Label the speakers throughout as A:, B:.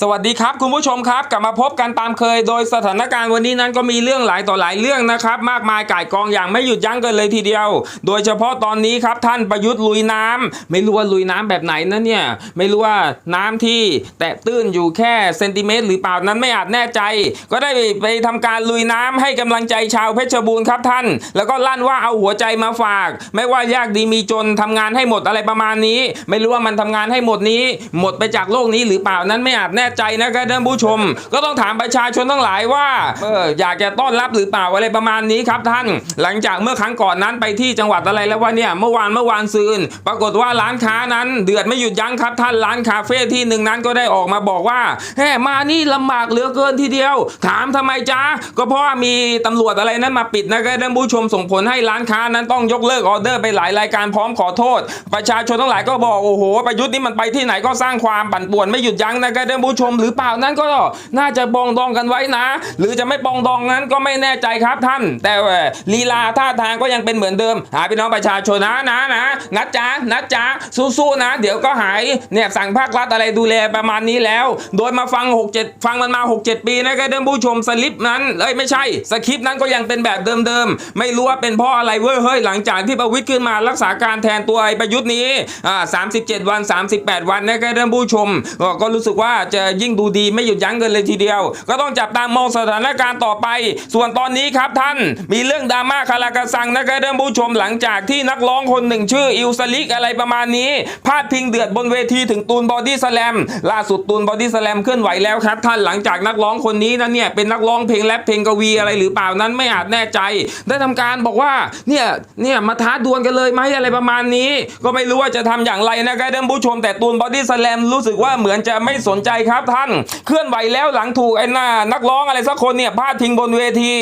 A: สวัสดีครับคุณผู้ชมครับ กลับมาพบกันตามเคย โดยสถานการณ์วันนี้นั้นก็มีเรื่องหลายต่อหลายเรื่องนะครับ มากมายก่ายกองอย่างไม่หยุดยั้งกันเลยทีเดียว โดยเฉพาะตอนนี้ครับท่านประยุทธ์ลุยน้ำไม่รู้ว่าลุยน้ำแบบไหนนะเนี่ยไม่รู้ว่าน้ำที่แตะตื้นอยู่แค่เซนติเมตรหรือเปล่านั้นไม่อาจแน่ใจ ก็ได้ไปทำการลุยน้ำให้กำลังใจชาวเพชรบูรณ์ครับท่าน แล้วก็ลั่นว่าเอาหัวใจมาฝาก ไม่ว่ายากดีมีจนทำงานให้หมดอะไรประมาณนี้ ไม่รู้ว่ามันทำงานให้หมดนี้ หมดไปจากโลกนี้หรือเปล่านั้นไม่อาจแน่ใจนะครับท่านผู้ชม ก็ต้องถามประชาชนทั้งหลายว่าเอออยากจะต้อนรับหรือเปล่าอะไรประมาณนี้ครับท่าน หลังจากเมื่อครั้งก่อนนั้นไปที่จังหวัดอะไรแล้วว่าเนี่ยเมื่อวานเมื่อวานซืน ปรากฏว่าร้านค้านั้น เดือดไม่หยุดยั้งครับท่านร้านคาเฟ่ที่หนึ่งนั้นก็ได้ออกมาบอกว่าแหมมานี่ลำบากเหลือเกินทีเดียว ถามทำไมจ้าก็เพราะว่ามีตำรวจอะไรนั้นมาปิดนะครับท่านผู้ชมส่งผลให้ร้านค้านั้นต้องยกเลิกออเดอร์ไปหลายรายการพร้อมขอโทษ ประชาชนทั้งหลายก็บอกโอ้โหประยุทธ์นี่มันไปที่ไหนก็สร้างความปั่นป่วนไม่หยุดยั้งนะครับท่านผู้ชมหรือเปล่านั้นก็น่าจะปองดองกันไว้นะ หรือจะไม่ปองดองนั้นก็ไม่แน่ใจครับท่าน แต่ว่าลีลาท่าทางก็ยังเป็นเหมือนเดิมหาพี่น้องประชาชนนะนะนะนัดจ้านัดจ้าสู้ๆนะ เดี๋ยวก็หายเนี่ยสั่งภาครัฐอะไรดูแลประมาณนี้แล้ว โดยมาฟัง 6 7 ฟังมันมา 6 7 ปีนะครับท่านผู้ชมสลิปนั้นเอ้ยไม่ใช่สคริปต์นั้นก็ยังเป็นแบบเดิมๆไม่รู้ว่าเป็นเพราะอะไรเว้ยเฮ้ยหลังจากที่ประวิตรขึ้นมารักษาการแทนตัวไอ้ประยุทธ์นี้อ่า37 วัน 38 วันนะครับท่านผู้ชมก็ก็รู้สึกว่าจะยิ่งดูดีไม่หยุดยั้งกันเลยทีเดียว ก็ต้องจับตามองสถานการณ์ต่อไป ส่วนตอนนี้ครับท่านมีเรื่องดราม่าคาราคาซังนะครับท่านผู้ชมหลังจากที่นักร้องคนหนึ่งชื่ออิลสลิกอะไรประมาณนี้พาดพิงเดือดบนเวทีถึงตูนบอดี้สแลมล่าสุดตูนบอดี้สแลมเคลื่อนไหวแล้วครับท่านหลังจากนักร้องคนนี้นั้นเนี่ยเป็นนักร้องเพลงแรปเพลงกวีอะไรหรือเปล่านั้นไม่อาจแน่ใจ ได้ทำการบอกว่าเนี่ยเนี่ยมาท้าดวลกันเลยไหมอะไรประมาณนี้ ก็ไม่รู้ว่าจะทำอย่างไรนะครับท่านผู้ชมแต่ตูนบอดี้สแลมรู้สึกว่าเหมือนจะไม่สนใจครับท่าน เคลื่อนไหวแล้วหลังถูกไอ้หน้านักร้องอะไรสักคนเนี่ยพาดพิงบนเวที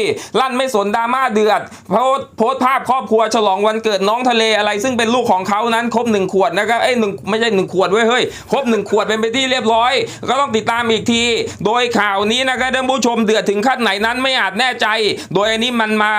A: ลั่นไม่สนดราม่าเดือดโพสโพสภาพครอบครัวฉลองวันเกิดน้องทะเลอะไร ซึ่งเป็นลูกของเขานั้นครบหนึ่งขวดนะครับเอ้ยหนึ่งไม่ใช่หนึ่งขวดเว้ยเฮ้ยครบหนึ่งขวดเป็นไปที่เรียบร้อย ก็ต้องติดตามอีกที โดยข่าวนี้นะครับท่านผู้ชมเดือดถึงขั้นไหนนั้นไม่อาจแน่ใจ โดยอันนี้มันมา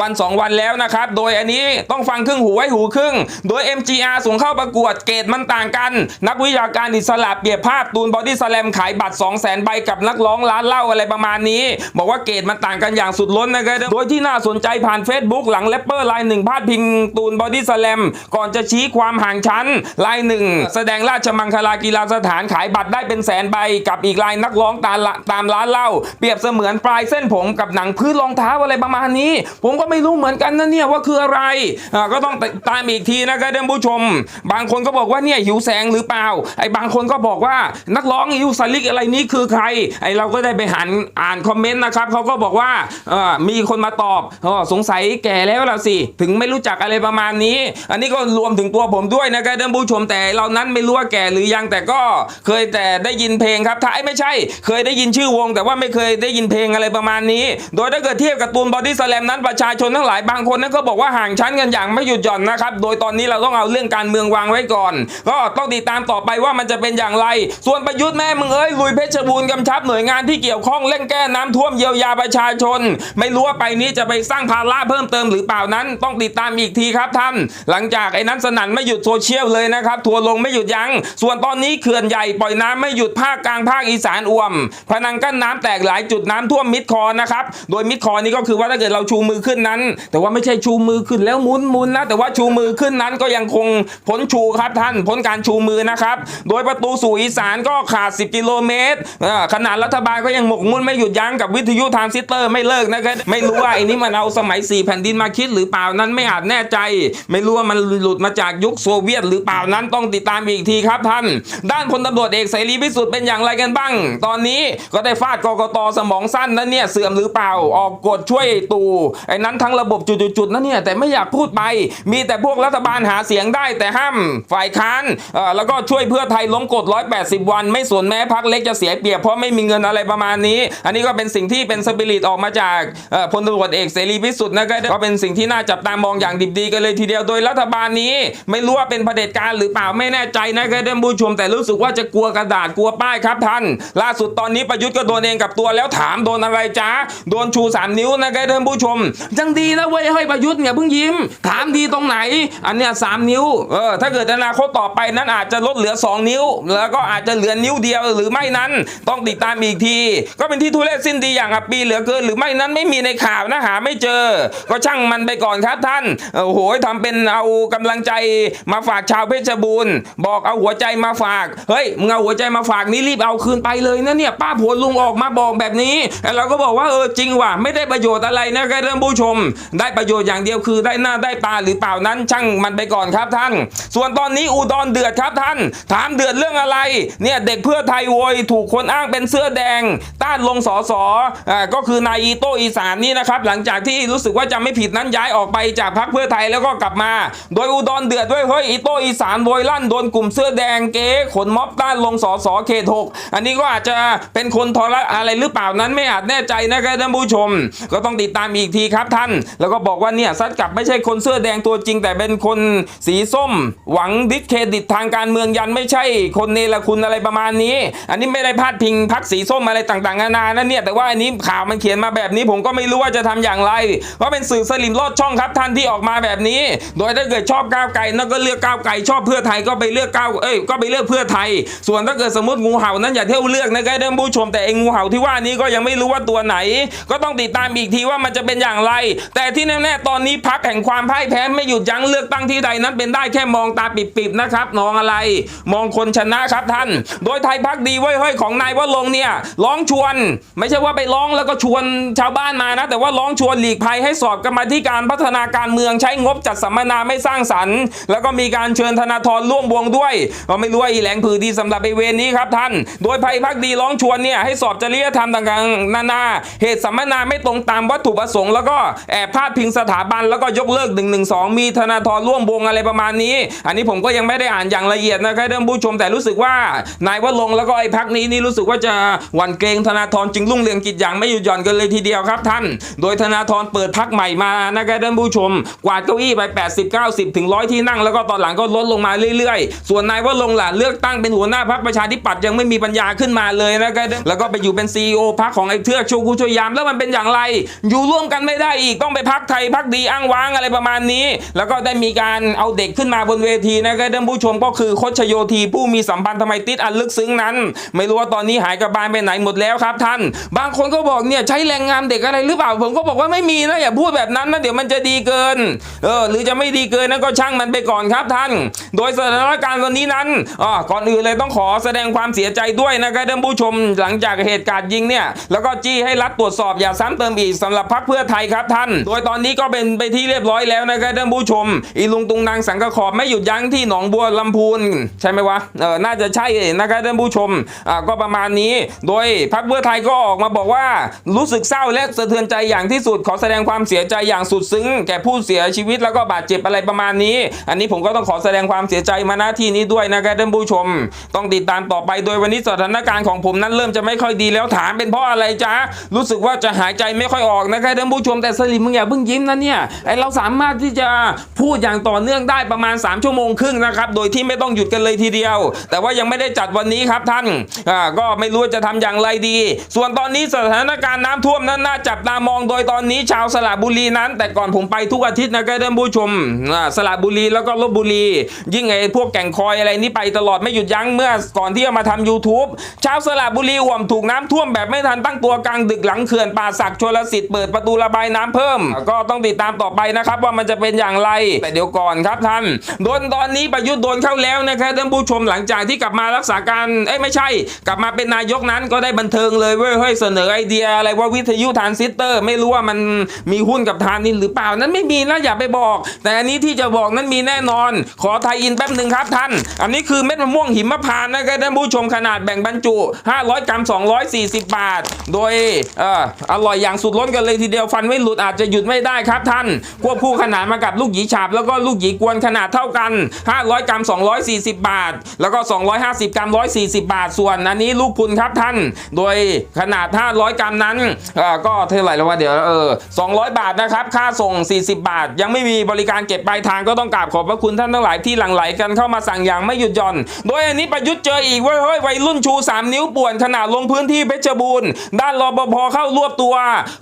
A: วันสองวันแล้วนะครับ โดยอันนี้ต้องฟังครึ่งหูไว้หูครึ่ง โดย MGR ส่งเข้าประกวดเกรดมันต่างกัน นักวิชาการอิสระเปรียบภาพตูนบอดี้สแลมขายบัตร 2 0 0 0 0 0ใบกับนักร้องร้านเหล้าอะไรประมาณนี้ บอกว่าเกรดมันต่างกันอย่างสุดล้นนะครับโดยที่น่าสนใจผ่าน Facebook หลังแรปเปอร์รายหนึ่งพาดพิงตูนบอดี้สแลมก่อนจะชี้ความห่างชั้นรายหนึ่งแสดงราชมังคลากีฬาสถานขายบัตรได้เป็นแสนใบกับอีกรายนักร้องตามตามร้านเหล้าเปรียบเสมือนปลายเส้นผมกับหนังพื้นรองเท้าอะไรประมาณนี้ ผมก็ไม่รู้เหมือนกันนะเนี่ยว่าคืออะไรก็ต้องตามอีกทีนะครับท่านผู้ชม บางคนก็บอกว่าเนี่ยหิวแสงหรือเปล่าไอ้บางคนก็บอกว่านักร้องอิวสลิกอะไรนี้คือใคร ไอ้เราก็ได้ไปหันอ่านคอมเมนต์นะครับเขาก็บอกว่ามีคนมาตอบอสงสัยแก่แล้วล่ะสิ ถึงไม่รู้จักอะไรประมาณนี้ อันนี้ก็รวมถึงตัวผมด้วยนะครับท่านผู้ชมแต่เรานั้นไม่รู้ว่าแก่หรือยังแต่ก็เคยแต่ได้ยินเพลงครับถ้าไอ้ไม่ใช่ เคยได้ยินชื่อวง แต่ว่าไม่เคยได้ยินเพลงอะไรประมาณนี้ โดยถ้าเกิดเทียบกับตูนบอดี้สแลมนั้นประชาชนทั้งหลายบางคนนั้นก็บอกว่าห่างชั้นกันอย่างไม่หยุดหย่อนนะครับ โดยตอนนี้เราต้องเอาเรื่องการเมืองวางไว้ก่อน ก็ต้องติดตามต่อไปว่ามันจะเป็นอย่างไร ส่วนประยุทธ์แม่มึงเอ้ยลุยเพชรบูรณ์กำชับหน่วยงานที่เกี่ยวข้องเร่งแก้น้ำท่วมเยียวยาประชาชน ไม่รู้ว่าไปนี้จะไปสร้างภาระเพิ่มเติมหรือเปล่านั้น ต้องติดตามอีกทีครับท่าน หลังจากไอ้นั้นสนั่นไม่หยุดโซเชียลเลยนะครับทัวร์ลงไม่หยุดยัง้งส่วนตอนนี้เขื่อนใหญ่ปล่อยน้ำไม่หยุดภาคกลางภาคอีสานอ่วมพนังกั้นน้ำแตกหลายจุดน้ำท่วมมิดคอนะครับโดยมิดคอนี้ก็คือว่าถ้าเกิดเราชูมือขึ้นนั้น แต่ว่าไม่ใช่ชูมือขึ้นแล้วมุนมุนนะแต่ว่าชูมือขึ้นนั้นก็ยังคงพ้นชูครับท่านพ้นการชูมือนะครับโดยประตูสู่อีสานก็ขาด10กิโลเมตรขนาดรัฐบาลก็ยังหมกมุ่นไม่หยุดยั้งกับวิทยุทรานซิสเตอร์ไม่เลิกนะครับไม่รู้ว่าไอ้นี้มันเอาสมัย 4 แผ่นดินมาคิดหรือเปล่านั้นไม่อาจแน่ใจ ไม่รู้ว่ามันหลุดมาจากยุคโซเวียตหรือเปล่านั้นต้องติดตามอีกทีครับท่าน ด้านพลตำรวจเอกเสรีพิสุทธิ์เป็นอย่างไรกันบ้าง ตอนนี้ก็ได้ฟาดกกตสมองสั้นนั้นเนี่ยเสื่อมหรือเปล่าออกกฎช่วยตู่ไอ้นั้นทั้งระบบจุดๆนั่นเนี่ยแต่ไม่อยากพูดไป มีแต่พวกรัฐบาลหาเสียงได้แต่ห้ามฝ่ายค้านแล้วก็ช่วยเพื่อไทยล้มกฎ180 วันไม่สนแม้พักเล็กจะเสียเปรียบเพราะไม่มีเงินอะไรประมาณนี้ อันนี้ก็เป็นสิ่งที่เป็นสปิริตออกมาจากพลตำรวจเอกเสรีพิสุทธิ์นะครับก็เป็นสิ่งที่น่าจับตามองอย่างดิบดีกันเลยทีเดียวโดยรัฐบาลนี้ ไม่รู้ว่าเป็นเผด็จการหรือเปล่าไม่แน่ใจนะครับท่านผู้ชมแต่รู้สึกว่าจะกลัวกระดาษกลัวป้ายครับท่าน ล่าสุดตอนนี้ประยุทธ์ก็โดนเองกับตัวแล้วถามโดนอะไรจ้าโดนชูสามนิ้วนะครับท่านผู้ชมยังดีนะเว้ยให้ประยุทธ์เนี่ยเพิ่งยิ้ม ถามดีตรงไหน อันเนี้ยสามนิ้วเออถ้าเกิดอนาคตต่อไปนั้นอาจจะลดเหลือ 2 นิ้ว แล้วก็อาจจะเหลือนิ้วเดียวหรือไม่นั้น ต้องติดตามอีกที ก็เป็นที่ทุเรศสิ้นดีอย่างอับปีเหลือเกินหรือไม่นั้นไม่มีในข่าวนะหาไม่เจอ ก็ช่างมันไปก่อนครับท่านโอ้โหทำเป็นเอากำลังใจมาฝากชาวเพชรบูรณ์บอกเอาหัวใจมาฝากเฮ้ยมึงเอาหัวใจมาฝากนี่รีบเอาคืนไปเลยนะเนี่ยป้าผัวลุงออกมาบอกแบบนี้เราก็บอกว่าเออจริงว่ะไม่ได้ประโยชน์อะไรนะครับท่านผู้ชม ได้ประโยชน์อย่างเดียวคือได้หน้าได้ตาหรือเปล่านั้นช่างมันไปก่อนครับท่าน ส่วนตอนนี้อุดรเดือดครับท่าน ถามเดือดเรื่องอะไร เนี่ยเด็กเพื่อไทยโวยถูกคนอ้างเป็นเสื้อแดง ต้านลงสอสออ่าก็คือนายอีโตอีสานนี่นะครับ หลังจากที่รู้สึกว่าจะไม่ผิดนั้นย้ายออกไปจากพรรคเพื่อไทยแล้วก็กลับมา โดยอุดรเดือดด้วยเฮ้ยอีโตอีสานโวยลั่นโดนกลุ่มเสื้อแดงเก๊ขนม็อบต้านลงสอสอเขตหกอันนี้ก็อาจจะเป็นคนทรอะไรหรือเปล่านั้นไม่อาจแน่ใจนะครับท่านผู้ชม ก็ต้องติดตามอีกทีครับท่าน แล้วก็บอกว่าเนี่ยซัดกลับไม่ใช่คนเสื้อแดงตัวจริง แต่เป็นคนสีส้ม หวังดิสเครดิตทางการเมืองยันไม่ใช่ คนเนรคุณอะไรประมาณนี้อันนี้ไม่ได้พาดพิงพักสีส้มอะไรต่างๆนานานะเนี่ยแต่ว่าอันนี้ข่าวมันเขียนมาแบบนี้ผมก็ไม่รู้ว่าจะทำอย่างไร เพราะเป็นสื่อสลิมลอดช่องครับท่านที่ออกมาแบบนี้ โดยถ้าเกิดชอบก้าวไก่นั่นก็เลือกก้าวไก่ชอบเพื่อไทยก็ไปเลือกก้าวเอ้ยก็ไปเลือกเพื่อไทย ส่วนถ้าเกิดสมมติงูเห่านั้นอย่าเที่ยวเลือกนะครับท่านผู้ชมแต่ไอ้งูเห่าที่ว่านี้ก็ยังไม่รู้ว่าตัวไหน ก็ต้องติดตามอีกทีว่ามันจะเป็นอย่างไร แต่ที่แน่ๆตอนนี้พักแห่งความพ่ายแพ้ไม่หยุดยั้งเลือกตั้งที่ใดนั้นเป็นได้แค่มองตาปิบๆนะครับมองอะไร มองคนชนะครับท่าน โดยไทยพักดีเว้ยเฮ้ยของนายวรงเนี่ยร้องชวน ไม่ใช่ว่าไปร้องแล้วก็ชวนชาวบ้านมานะแต่ว่าร้องชวนหลีกภัยให้สอบกรรมาธิการพัฒนาการเมืองใช้งบจัดสัมมนาไม่สร้างสรรค์ แล้วก็มีการเชิญธนาธรร่วมวงด้วยก็ไม่รู้ว่าอีแหลงผือดีสำหรับไอเวรนี้ครับท่าน โดยไทยพักดีร้องชวนเนี่ยให้สอบจริยธรรมต่างๆนานาเหตุสัมมนาไม่ตรงตามวัตถุประสงค์แล้วก็แอบพาดพิงสถาบันแล้วก็ยกเลิก1นึมีธนาธรร่วมวงอะไรประมาณนี้ อันนี้ผมก็ยังไม่ได้อ่านอย่างละเอียดนะครับท่านผู้ชมแต่รู้สึกว่านายวรงแล้วก็ไอ้พักนี้นี่รู้สึกว่าจะหวั่นเกรงธนาธรจึงรุ่งเรืองกิจอย่างไม่หยุดหย่อนกันเลยทีเดียวครับท่าน โดยธนาธรเปิดพักใหม่มานะครับท่านผู้ชม กวาดเก้าอี้ไป 80 90 ถึงร้อยที่นั่งแล้วก็ตอนหลังก็ลดลงมาเรื่อยๆ ส่วนนายวรงค์ล่ะเลือกตั้งเป็นหัวหน้าพักประชาธิปัตย์ยังไม่มีปัญญาขึ้นมาเลยนะครับแล้วก็ไปอยู่เป็นซีอพักของไอ้เทือกชูกูชยามแล้วมันเป็นอย่างไร อยู่ร่วมกันไม่ได้อีกต้องไปพักไทยพักดีอ้างว้างอะไรประมาณนี้ แล้วก็ได้มีการเอาเด็กขึ้นมาบนเวทีนะครับท่านผู้ชมก็คือคชโยธีผู้มีสัมพันธ์ทำไมติดอันลึกซึ้งนั้นไม่รู้ว่าตอนนี้หายกลับบ้านไปไหนหมดแล้วครับท่าน บางคนก็บอกเนี่ยใช้แรงงานเด็กอะไรหรือเปล่า ผมก็บอกว่าไม่มีนะอย่าพูดแบบนั้นนะเดี๋ยวมันจะดีเกิน เออหรือจะไม่ดีเกินนั้นก็ช่างมันไปก่อนครับท่าน โดยสถานการณ์วันนี้นั้นอ๋อก่อนอื่นเลยต้องขอแสดงความเสียใจด้วยนะครับท่านผู้ชมหลังจากเหตุการณ์ยิงเนี่ยแล้วก็จี้ให้รัฐตรวจสอบอย่าซ้ำเติมอีกสำหรับพรรคเพื่อไทยครับท่าน โดยตอนนี้ก็เป็นไปที่เรียบร้อยแล้วนะครับท่านผู้ชม อีลุงตุงนางสังกขอบไม่หยุดยั้งที่หนองบัวลำพูน ใช่ไหมวะเออน่าจะใช่นะครับท่านผู้ชมอ่าก็ประมาณนี้ โดยพรรคเพื่อไทยก็ออกมาบอกว่า รู้สึกเศร้าและสะเทือนใจอย่างที่สุดขอแสดงความเสียใจอย่างสุดซึ้ง แก่ผู้เสียชีวิตแล้วก็บาดเจ็บอะไรประมาณนี้ อันนี้ผมก็ต้องขอแสดงความเสียใจมาณที่นี้ด้วยนะครับท่านผู้ชม ต้องติดตามต่อไปโดยวันนี้สถานการณ์ของผมนั้นเริ่มจะไม่ค่อยดีแล้วถามเป็นเพราะอะไรจ๊ะรู้สึกว่าจะหายใจไม่ค่อยออกนะครับท่านผู้ชมแต่สลิมมึงอย่าเพิ่งยิ้มนะเนี่ยไอเราสามารถที่จะพูดอย่างต่อเนื่องได้ประมาณ 3 ชั่วโมงครึ่งนะครับโดยที่ไม่ต้องหยุดกันเลยทีเดียว แต่ว่ายังไม่ได้จัดวันนี้ครับท่านก็ไม่รู้จะทำอย่างไรดี ส่วนตอนนี้สถานการณ์น้ำท่วมนั้นน่าจับตามองโดยตอนนี้ชาวสระบุรีนั้น แต่ก่อนผมไปทุกอาทิตย์นะครับท่านผู้ชมสระบุรีแล้วก็ลบบุรี ยิ่งไอ้พวกแก่งคอยอะไรนี่ไปตลอดไม่หยุดยั้งเมื่อก่อนที่จะมาทำ YouTube ชาวสระบุรีอ่วมถูกน้ำท่วมแบบไม่ทันตั้งตัวกลางดึกหลังเขื่อนป่าสักชลสิทธิ์เปิดประตูระบายน้ำเพิ่ม ก็ต้องติดตามต่อไปนะครับว่ามันจะเป็นอย่างไร แต่เดี๋ยวก่อนครับท่านโดนตอนนี้ประยุทธ์โดนเข้าแล้วนะครับท่านผู้ชมหลังจากที่กลับมารักษาการเอ้ยไม่ใช่ กลับมาเป็นนายกนั้นก็ได้บันเทิงเลยเว้ยเฮ้ยเสนอไอเดียอะไรว่าวิทยุทานซิสเตอร์ ไม่รู้ว่ามันมีหุ้นกับทานนินหรือเปล่านั้นไม่มีนะอย่าไปบอก แต่อันนี้ที่จะบอกนั้นมีแน่นอน ขอไทยอินแป๊บหนึ่งครับท่าน อันนี้คือเม็ดมะม่วงหิมพานต์นะครับท่านผู้ชมขนาดแบ่งบรรจุ 500 กรัม 240 บาท โดยเอออร่อยอย่างสุดล้นกันเลยทีเดียวฟันไม่หลุดอาจจะหยุดไม่ได้ครับท่านควบคู่ขนาดมากับลูกหยีฉาบแล้วก็ลูกหยีกวนขนาดเท่ากัน 500 กรัม 240 บาท แล้วก็ 250 กรัม 140บาทส่วนอันนี้ลูกพุนครับท่าน โดยขนาด 500 กรัมนั้นก็เท่าไหร่แล้ววะเดี๋ยวเออ200 บาทนะครับ ค่าส่ง 40 บาท ยังไม่มีบริการเก็บปลายทางก็ต้องกราบขอบพระคุณท่านทั้งหลายที่หลั่งไหลกันเข้ามาสั่งอย่างไม่หยุดหย่อน โดยอันนี้ประยุทธ์เจออีกว้ยเฮ้ยวัยรุ่นชู 3 นิ้วป่วนขนาดลงพื้นที่เพชรบูรณ์ด้านรปภเข้ารวบตัว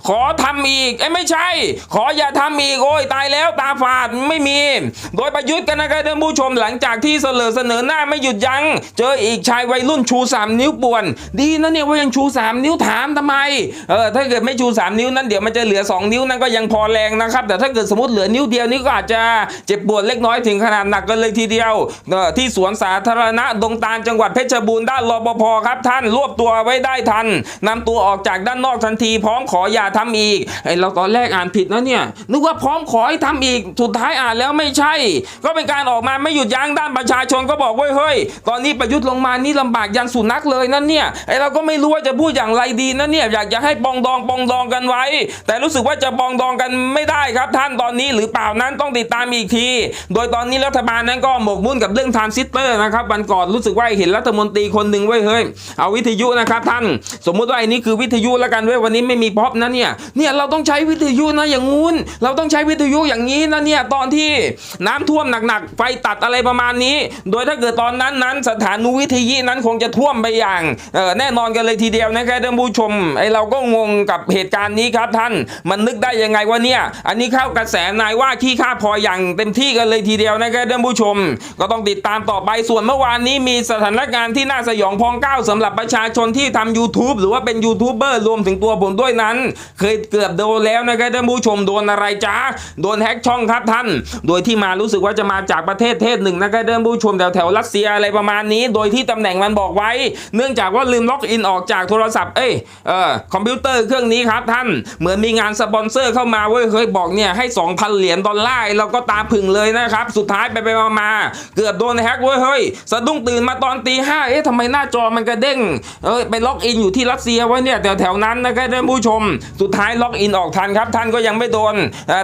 A: ขอทำอีกเอ้ไม่ใช่ ขออย่าทำอีกโอ้ยตายแล้วตาฝาดไม่มี โดยประยุทธ์กันนะครับท่านผู้ชมหลังจากที่เสลอเสนอหน้าไม่หยุดยัง้งเจออีกชายวัยรุ่นชู 3 นิ้วป่วน ดีนะเนี่ยว่ายังชู 3 นิ้วถามทำไมเออถ้าเกิดไม่ชู 3 นิ้วนั้นเดี๋ยวมันจะเหลือ 2 นิ้วนั้นก็ยังพอแรงนะครับ แต่ถ้าเกิดสมมติเหลือนิ้วเดียวนี่ก็อาจจะเจ็บปวดเล็กน้อยถึงขนาดหนักกันเลยทีเดียวที่สวนสาธารณะดงตาลจังหวัดเพชรบูรณ์ด้านรปภครับท่านรวบตัวไว้ได้ทันนำตัวออกจากด้านนอกทันที พร้อมขออย่าทำอีกไอเราตอนแรกอ่านผิดนะเนี่ยนึกว่าพร้อมขอให้ทำอีกสุดท้ายอ่านแล้วไม่ใช่ ก็เป็นการออกมาไม่หยุดยั้งด้านประชาชนก็บอกเว้ยเฮ้ยตอนนี้ประยุทธ์ลงมานี่ลำบากยันสุนัขเลยนั่นเนี่ยไอเราก็ไม่รู้ว่าจะพูดอย่างไรดีนะเนี่ยอยากจะให้ปองดองปองดองกันไว้ แต่รู้สึกว่าจะปองดองกันไม่ได้ครับท่านตอนนี้หรือเปล่านั้นต้องติดตามอีกที โดยตอนนี้รัฐบาลนั้นก็หมกมุ่นกับเรื่องทรานซิสเตอร์นะครับวันก่อนรู้สึกว่าเห็นรัฐมนตรีคนหนึ่งเว้เฮ้ยเอาวิทยุนะครับท่าน สมมุติว่าไอ้นี่คือวิทยุแล้วกันเว้ยวันนี้ไม่มีพ็อปนะเนี่ยเนี่ยเราต้องใช้วิทยุนะอย่างงู้น เราต้องใช้วิทยุอย่างนี้นะเนี่ยตอนที่น้ำท่วมหนักๆไฟตัดอะไรประมาณนี้ โดยถ้าเกิดตอนนั้นนั้นสถานุวิทยุนั้นคงจะท่วมไปอย่างแน่นอนกันเลยทีเดียวนะครับท่านผู้ชมไอเราก็งงกับเหตุการณ์นี้ครับท่านมันนึกได้ยังไงว่าเนี่ยอันนี้เข้ากระแสนายว่าขี้ข้าพออย่างเต็มที่กันเลยทีเดียวนะครับท่านผู้ชม ก็ต้องติดตามต่อไปส่วนเมื่อวานนี้มีสถานการณ์ที่น่าสยองพองก้าวสำหรับประชาชนที่ทำ YouTube หรือว่าเป็นยูทูบเบอร์รวมถึงตัวผมด้วยนั้น เคยเกือบโดนแล้วนะครับท่านผู้ชมโดนอะไรจ้าโดนแฮกช่องครับท่าน โดยที่มารู้สึกว่าจะมาจากประเทศเทศหนึ่งนะครับท่านผู้ชมแถวแถวรัสเซียอะไรประมาณนี้ โดยที่ตำแหน่งมันบอกไว้ เนื่องจากว่าลืมล็อกอินออกจากโทรศัพท์เอ้ยเออคอมพิวเตอร์เครื่องนี้ครับท่านเหมือนมีงานสปอนเซอร์เข้ามาเว้ยเคยบอกเนี่ยให้ 2,000 เหรียญดอลลาร์เราก็ตาผึ่งเลยนะครับ สุดท้ายไปไปมามาเกือบโดนแฮกเว้ยเฮ้ยสะดุ้งตื่นมาตอนตีห้าเอ๊ะทำไมหน้าจอมันกระเด้งเอ้ยไปล็อกอินอยู่ที่รัสเซียไว้เนี่ยแถวแถวนั้นนะครับท่านผู้ชม สุดท้ายล็อกอินออกทันครับ ท่านก็ยังไม่โดน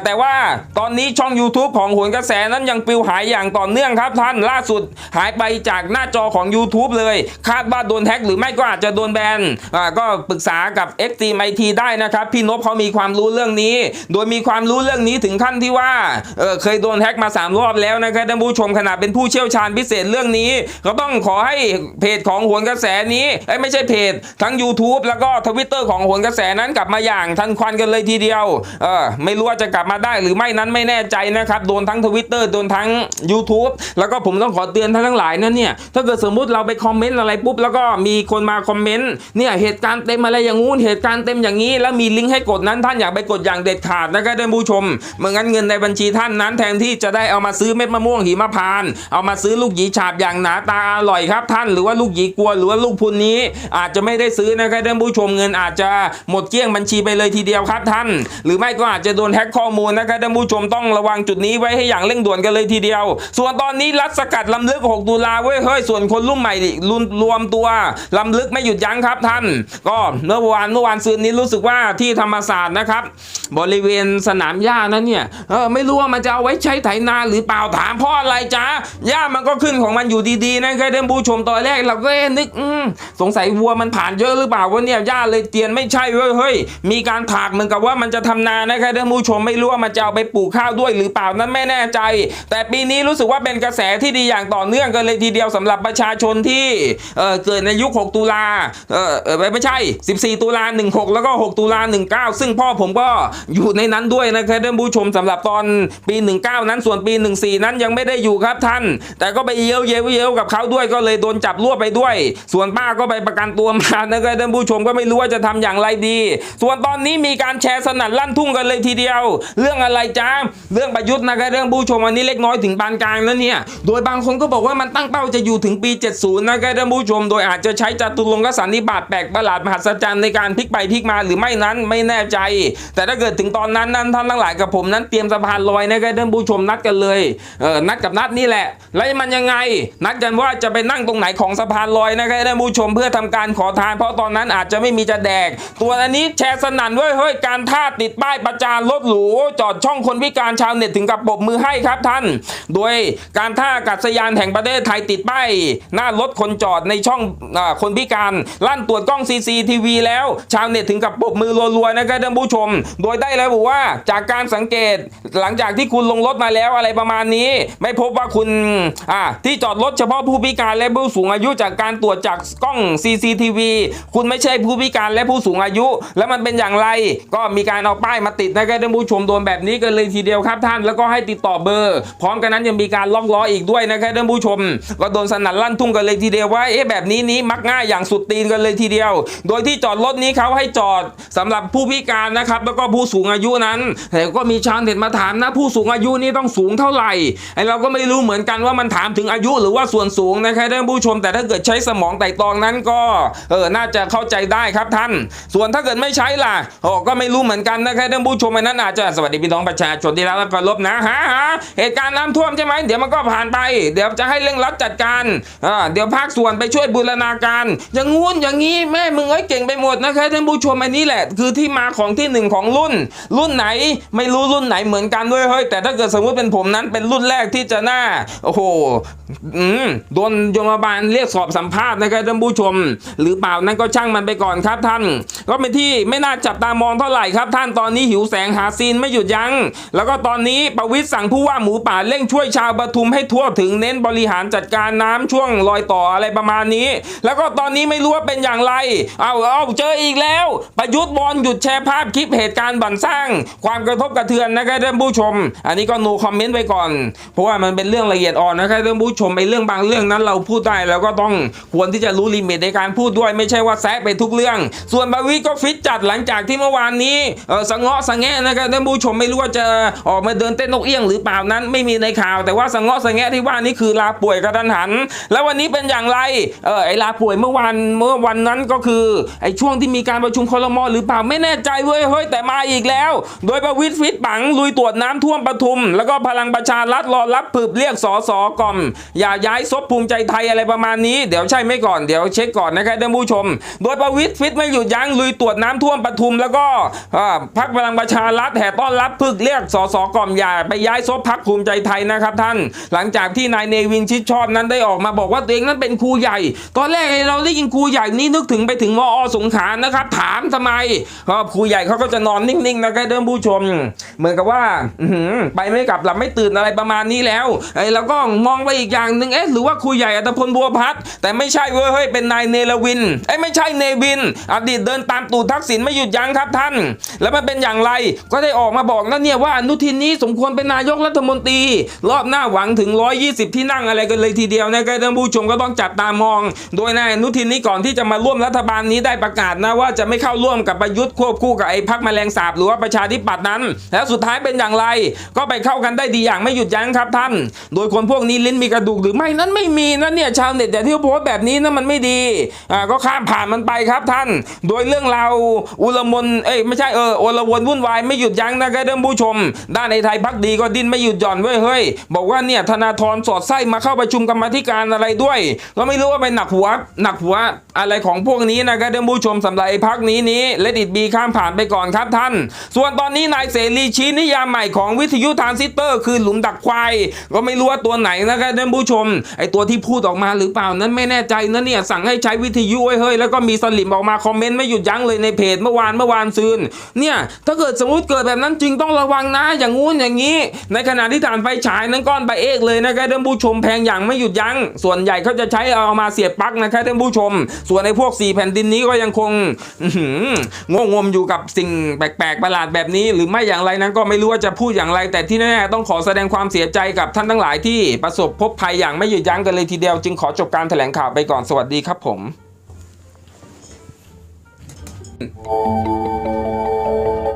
A: แต่ว่าตอนนี้ช่อง YouTube ของโหนกระแสนั้นยังปลิวหายอย่างต่อเนื่องครับท่านล่าสุดหายไปจากหน้าจอของ YouTube เลยคาดว่าโดนแฮกหรือไม่ก็อาจจะโดนแบนอ่าก็ปรึกษากับ x t m i t ได้นะครับ พี่นพเขามีความรู้เรื่องนี้ โดยมีความรู้เรื่องนี้ถึงขั้นที่ว่าเออเคยโดนแฮกมาสามรอบแล้วนะครับท่านผู้ชมขนาดเป็นผู้เชี่ยวชาญพิเศษเรื่องนี้ ก็ต้องขอให้เพจของโหนกระแสนี้ไม่ใช่เพจ ทั้ง YouTube แล้วก็ทวิตเตอร์ของโหนกระแสนั้นกลับมาอย่างทันควันกันเลยทีเดียวเออไม่รู้ว่าจะกลับมาได้หรือไม่นั้นไม่แน่ใจนะครับโดนทั้งทวิตเตอร์โดนทั้ง YouTube แล้วก็ผมต้องขอเตือนท่านทั้งหลายนะเนี่ยถ้าเกิดสมมุติเราไปคอมเมนต์อะไรปุ๊บแล้วก็มีคนมาคอมเมนต์เนี่ยเหตุการณ์เต็มอะไรอย่างงู้นเหตุการณ์เต็มอย่างนี้ แล้วมีลิงก์ให้กดนั้นท่านอย่าไปกดอย่างเด็ดขาดนะครับท่านผู้ชมเมื่องั้นเงินในบัญชีท่านนั้น แทนที่จะได้เอามาซื้อเม็ดมะม่วงหิมพานเอามาซื้อลูกหยีฉาบอย่างหนาตาอร่อยครับท่านหรือว่าลูกหยีกลัวหรือว่าลูกพุนนี้ อาจจะไม่ได้ซื้อนะครับท่านผู้ชมเงินอาจจะหมดเกลี้ยงบัญชีไปเลยทีเดียวครับท่าน หรือไม่ก็อาจจะโดนแฮ็กข้อมูลนะครับท่านผู้ชมต้องระวังจุดนี้ไว้ให้อย่างเร่งด่วนกันเลยทีเดียว ส่วนตอนนี้รัฐสกัดลำลึก6 ตุลาเว้ยเฮ้ยส่วนคนรุ่นใหม่รวมรวมตัวลำลึกไม่หยุดยั้งครับท่าน ก็เมื่อวานเมื่อวานซืนนี้รู้สึกว่าที่ธรรมศาสตร์นะครับ บริเวณสนามหญ้านั้นเนี่ยเออไม่รู้ว่ามันจะเอาไว้ใช้ไถนาหรือเปล่าถามพราะอะไรจ๊ะหญ้ามันก็ขึ้นของมันอยู่ดีๆนะครับท่านผู้ชมตอนแรกเราก็นึกสงสัยวัวมันผ่านเยอะหรือเปล่าวะเนี่ยหญ้าเลยเตียนไม่ใช่เว้ยเฮ้ยมีการถากเหมือนกับว่ามันจะทำนานะครับท่านผู้ชมไม่รู้ว่ามันจะเอาไปปลูกข้าวด้วยหรือเปล่านั้นไม่แน่ใจ แต่ปีนี้รู้สึกว่าเป็นกระแสที่ดีอย่างต่อเนื่องกันเลยทีเดียวสำหรับประชาชนที่เอ่อเกิดในยุค 6 ตุลาเออเอไม่ใช่ 14 ตุลา 16 แล้วก็ 6 ตุลา 19 ซึ่งพ่อผมก็อยู่ในนั้นด้วยนะครับท่านผู้ชมสำหรับตอนปี 19 นั้นส่วนปี 14 นั้นยังไม่ได้อยู่ครับท่าน แต่ก็ไปเย้ยวเย้ยวเย้ยวกับเขาด้วยก็เลยโดนจับรวบไปด้วย ส่วนป้าก็ไปประกันตัวมานะครับท่านผู้ชมก็ไม่รู้ว่าจะทำอย่างไรดี ส่วนตอนนี้มีการแชร์สนั่นลั่นทุ่งกันเลยทีเดียว เรื่องอะไรจ้าเรื่องประยุทธ์นะครับเรื่องผู้ชมอันนี้เล็กน้อยถึงปานกลางแล้วเนี่ยโดยบางคนก็บอกว่ามันตั้งเป้าจะอยู่ถึงปี 70 นะครับานผู้ชม โดยอาจจะใช้จตุรงคสันนิบาตแปลกประหลาดมหัศจรรย์ในการพลิกไปพลิกมาหรือไม่นั้นไม่แน่ใจ แต่ถ้าเกิดถึงตอนนั้นนั้นท่านทั้งหลายกับผมนั้นเตรียมสะพานลอยนะครับท่านผู้ชมนัดกันเลยเออนัดกับนัดนี่แหละ แล้วมันยังไง นัดกันว่าจะไปนั่งตรงไหนของสะพานลอยนะครับท่านผู้ชมเพื่อทำการขอทาน เพราะตอนนั้นอาจจะไม่มีจะแดก ตัวอันนี้แชร์สนั่นเว้ยเฮ้ยการท่าติดป้ายประจานรถหรูจอดช่องคนพิการชาวเน็ตถึงกับปรบมือให้ครับท่าน โดยการท่าอากาศยานแห่งประเทศไทยติดป้ายหน้ารถคนจอดในช่องอคนพิการ ลั่นตรวจกล้อง CCTV แล้ว ชาวเน็ตถึงกับปรบมือรัวๆนะครับท่านผู้ชม โดยได้ระบุว่าจากการสังเกตหลังจากที่คุณลงรถมาแล้วอะไรประมาณนี้ ไม่พบว่าคุณอ่าที่จอดรถเฉพาะผู้พิการและผู้สูงอายุจากการตรวจจากกล้อง CCTV คุณไม่ใช่ผู้พิการและผู้สูงอายุ แล้วมันเป็นอย่างไร ก็มีการเอาป้ายมาติดนะครับท่านผู้ชมโดนแบบนี้กันเลยทีเดียวครับท่านแล้วก็ให้ติดต่อเบอร์ พร้อมกันนั้นยังมีการล็อกล้ออีกด้วยนะครับท่านผู้ชม ก็โดนสนั่นลั่นทุ่งกันเลยทีเดียวว่าเอ๊ะแบบนี้นี้มักง่ายอย่างสุดตีนกันเลยทีเดียว โดยที่จอดรถนี้เขาให้จอดสำหรับผู้พิการนะครับแล้วก็ผู้สูงอายุนั้น แต่ก็มีชาวเน็ตมาถามนะผู้สูงอายุนี่ต้องสูงเท่าไหร่ไอเราก็ไม่รู้เหมือนกันว่ามันถามถึงอายุหรือว่าส่วนสูงนะครับท่านผู้ชม แต่ถ้าเกิดใช้สมองไต่ตองนั้นก็เออน่าจะเข้าใจได้ครับท่าน ส่วนถ้าเกิดไม่ใช้ล่ะโอ้ก็ไม่รู้เหมือนกันนะครับท่านผู้ชมอันนั้นอาจจะสวัสดีพี่น้องประชาชนที่รักและเคารพนะฮะเหตุการณ์น้ำท่วมใช่ไหมเดี๋ยวมันก็ผ่านไป เดี๋ยวจะให้เร่งรัดจัดการอ่าเดี๋ยวภาคส่วนไปช่วยบูรณาการ อย่างงู้นอย่างนี้แม่มึงเอ้ยเก่งไปหมดนะครับท่านผู้ชมอันนี้แหละ คือที่มาของที่หนึ่งของรุ่น รุ่นไหนไม่รู้รุ่นไหนเหมือนกันด้วยเฮ้ยแต่ถ้าเกิดสมมติเป็นผมนั้นเป็นรุ่นแรกที่จะหน้าโอ้โหโดนโยมบาลเรียกสอบสัมภาษณ์นะครับท่านผู้ชม หรือเปล่านั้นก็ช่างมันไปก่อนครับท่าน ก็เป็นที่ไม่น่าจับตามองเท่าไหร่ครับท่านตอนนี้หิวแสงหาซีนไม่หยุดยัง้งแล้วก็ตอนนี้ประวิตรสั่งผู้ว่าหมูป่าเร่งช่วยชาวปทุมให้ทั่วถึงเน้นบริหารจัดการน้ำช่วงรอยต่ออะไรประมาณนี้ แล้วก็ตอนนี้ไม่รู้ว่าเป็นอย่างไร เอาเอาเจออีกแล้ว ประยุทธ์บอลหยุดแชร์ภาพคลิปเหตุการณ์บั่นสร้าง ความกระทบกระเทือนนะครับท่านผู้ชม อันนี้ก็โนคอมเมนต์ไปก่อน เพราะว่ามันเป็นเรื่องละเอียดอ่อนนะครับท่านผู้ชมไอ้เรื่องบางเรื่องนั้นเราพูดได้แล้วก็ต้องควรที่จะรู้ลิมิตในการพูดด้วยไม่ใช่ว่าแซะไปทุกเรื่อง ส่วนบาวิก็ฟิตจัดหลังจากที่เมื่อวานนี้เออสะเงาะสะแงนะครับท่านผู้ชมไม่รู้ว่าจะออกมาเดินเต้นนกเอี้ยงหรือเปล่านั้นไม่มีในข่าว แต่ว่าสะเงาะสะแงะที่ว่านี่คือลาป่วยกระทันหัน แล้ววันนี้เป็นอย่างไรเออไอลาป่วยเมื่อวันเมื่อวันนั้นก็คือไอช่วงที่มีการประชุมคอรมอหรือเปล่าไม่แน่ใจเว้ยเฮ้ยแต่มาอีกแล้ว โดยประวิตรฟิตปังลุยตรวจน้ำท่วมปทุม แล้วก็พลังประชารัฐรอรับผืบเรียกสอสอกล่อม อย่าย้ายซบภูมิใจไทยอะไรประมาณนี้เดี๋ยวใช่ไหมก่อนเดี๋ยวเช็คก่อนนะครับท่านผู้ชม โดยประวิตรฟิตไม่หยุดยั้งลุยตรวจน้ำท่วมปทุม แล้วก็พักพลังประชารัฐแห่ต้อนรับพึกเรียกสอสอกล่อมอย่าไปย้ายซบพักภูมิใจไทยนะครับท่าน หลังจากที่นายเนวินชิดชอบนั้นได้ออกมาบอกว่าตัวเองนั้นเป็นครูใหญ่ ตอนแรกเราได้ยินครูใหญ่นี่นึกถึงไปถึงมอสงขานะครับ ถามทำไมเพราะครูใหญ่เขาก็จะนอนนิ่งๆนะครับท่านผู้ชม เหมือนกับว่าอืไปไม่กลับหลับไม่ตื่นอะไรประมาณนี้แล้วไอ้เราก็มองไปอีกอย่างหนึ่งเอ๊ะหรือว่าครูใหญ่อัตพลบัวพัฒแต่ไม่ใช่เว้ยเฮ้ยเป็นนายเนรวินไอ้ไม่ใช่เนวิน อดีตเดินตามตู่ทักษิณไม่หยุดยั้งครับท่าน แล้วมันเป็นอย่างไรก็ได้ออกมาบอกนะเนี่ยว่าอนุทินนี้สมควรเป็นนายกรัฐมนตรี รอบหน้าหวังถึง 120 ที่นั่งอะไรกันเลยทีเดียวนะครับท่านผู้ชมก็ต้องจับตามอง โดยนายอนุทินนี้ก่อนที่จะมาร่วมรัฐบาลนี้ได้ประกาศนะว่าจะไม่เข้าร่วมกับประยุทธ์ควบคู่กับไอ้พักแมลงสาบหรือว่าประชาธิปัตย์นั้น แล้วสุดท้ายเป็นอย่างไร ก็ไปเข้ากันได้ดีอย่างไม่หยุดยั้งครับท่าน โดยคนพวกนี้ลิ้นมีกระดูกหรือไม่นั้นไม่มีนะเนี่ยชาวเน็ตแต่ที่โพสต์แบบนี้นะมันไม่ดีอ่าก็ข้ามผ่านมันไปครับท่าน โดยเรื่องราวอุลมนเอ้ยไม่ใช่เออโอลวนวุ่นวายไม่หยุดยั้งนะครับท่านผู้ชม ด้านในไทยพักดีก็ดิ้นไม่หยุดหย่อนเว้ยเฮ้ยบอกว่าเนี่ยธนาธรสอดไส้มาเข้าประชุมกรรมธิการอะไรด้วยก็ไม่รู้ว่าเป็นหนักหัวหนักหัวอะไรของพวกนี้นะครับท่านผู้ชมสำหรับไอ้พักนี้นี้เลดิตบีข้ามผ่านไปก่อนครับท่าน ส่วนตอนนี้นายเสรีชี้นิยามใหม่ของวิทยุทรานซิสเตอร์คือหลุมดักควายก็ไม่รู้ว่าตัวไหนนะครับท่านผู้ชมไอ้ตัวที่พูดออกมาหรือเปล่านั้นไม่แน่ใจนะเนี่ยสั่งให้ใช้วิทยุไว้เฮ้ยแล้วก็มีสลิมออกมาคอมเมนต์ไม่หยุดยั้งเลยในเพจเมื่อวานเมื่อวานซืนเนี่ยถ้าเกิดสมมติเกิดแบบนั้นจริงต้องระวังนะอย่างงู้นอย่างนี้ ในขณะที่ฐานไฟฉายนั้นก้อนใบเอกเลยนะครับท่านผู้ชมแพงอย่างไม่หยุดยั้งส่วนใหญ่เขาจะใช้เอามาเสียบปลั๊กนะครับท่านผู้ชม ส่วนในพวกสี่แผ่นดินนี้ก็ยังคงงงงมอยู่กับสิ่งแปลกๆประหลาดแบบนี้ หรือไม่อย่างไรนั้นก็ไม่รู้ว่าจะพูดอย่างไร แต่ที่แน่ๆต้องขอแสดงความเสียใจกับท่านทั้งหลายที่ประสบพบภัยอย่างไม่หยุดยั้งกันเลยทีเดียวจึงขอจบการแถลงข่าวไปก่อนสวัสดีครับผม